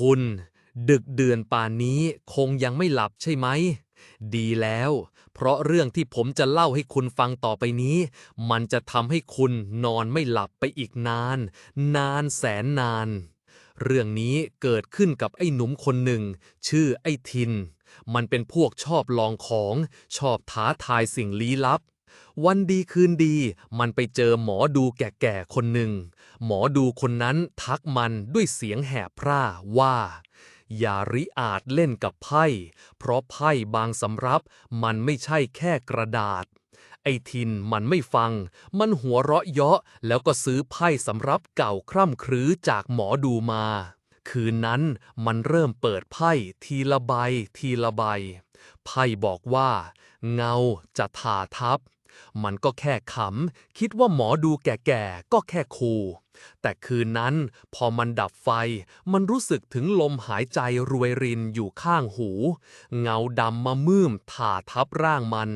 คุณ ดึกเดือนป่านนี้คงยังไม่หลับใช่ไหม ดีแล้ว เพราะเรื่องที่ผมจะเล่าให้คุณฟังต่อไปนี้ มันจะทำให้คุณนอนไม่หลับไปอีกนาน นานแสนนาน เรื่องนี้เกิดขึ้นกับไอ้หนุ่มคนหนึ่ง ชื่อไอ้ทิน มันเป็นพวกชอบลองของ ชอบท้าทายสิ่งลี้ลับ วันดีคืนดี มันไปเจอหมอดูแก่ๆคนหนึ่ง หมอดูคนนั้นทักมันด้วยเสียงแหบพร่าว่า อย่าริอาจเล่นกับไพ่ เพราะไพ่บางสำรับมันไม่ใช่แค่กระดาษ ไอทินมันไม่ฟัง มันหัวเราะเยาะแล้วก็ซื้อไพ่สำรับเก่าคร่ำครื้อจากหมอดูมา คืนนั้นมันเริ่มเปิดไพ่ทีละใบทีละใบไพ่บอกว่า เงาจะทาทับ มันก็แค่ขำ คิดว่าหมอดูแก่ๆ ก็แค่คูแต่คืนนั้นพอมันดับไฟ มันรู้สึกถึงลมหายใจรวยรินอยู่ข้างหู เงาดำมามืมถ่าทับร่างมัน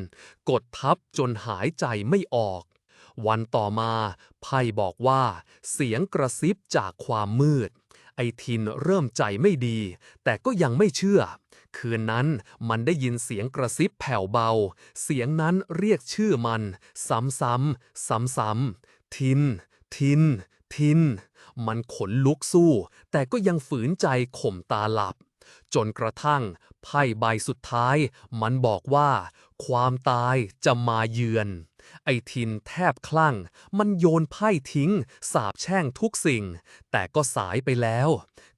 กดทับจนหายใจไม่ออก วันต่อมาไพ่บอกว่า เสียงกระซิบจากความมืด ไอทินเริ่มใจไม่ดี แต่ก็ยังไม่เชื่อ คืนนั้นมันได้ยินเสียงกระซิบแผ่วเบา เสียงนั้นเรียกชื่อมัน ซ้ำๆซ้ำๆทิน ทิน ทิน มันขนลุกสู้ แต่ก็ยังฝืนใจข่มตาหลับ จนกระทั่งไพ่ใบสุดท้าย มันบอกว่า ความตายจะมาเยือน ไอทินแทบคลั่ง มันโยนไพ่ทิ้ง สาบแช่งทุกสิ่ง แต่ก็สายไปแล้ว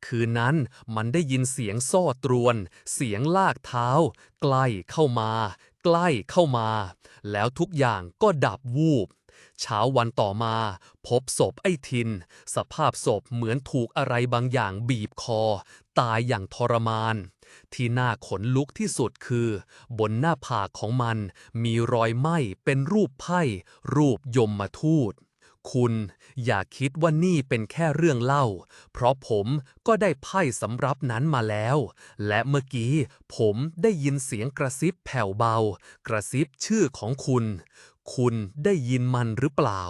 คืนนั้นมันได้ยินเสียงโซ่ตรวน เสียงลากเท้า ใกล้เข้ามา ใกล้เข้ามา แล้วทุกอย่างก็ดับวูบ เช้าวันต่อมา พบศพไอ้ทิน สภาพศพเหมือนถูกอะไรบางอย่างบีบคอ ตายอย่างทรมาน ที่น่าขนลุกที่สุดคือ บนหน้าผากของมันมีรอยไหม้เป็นรูปไพ่ รูปยมมาทูตคุณอย่าคิดว่านี่เป็นแค่เรื่องเล่า เพราะผมก็ได้ไพ่สำรับนั้นมาแล้ว และเมื่อกี้ผมได้ยินเสียงกระซิบแผ่วเบา กระซิบชื่อของคุณ คุณได้ยินมันหรือเปล่า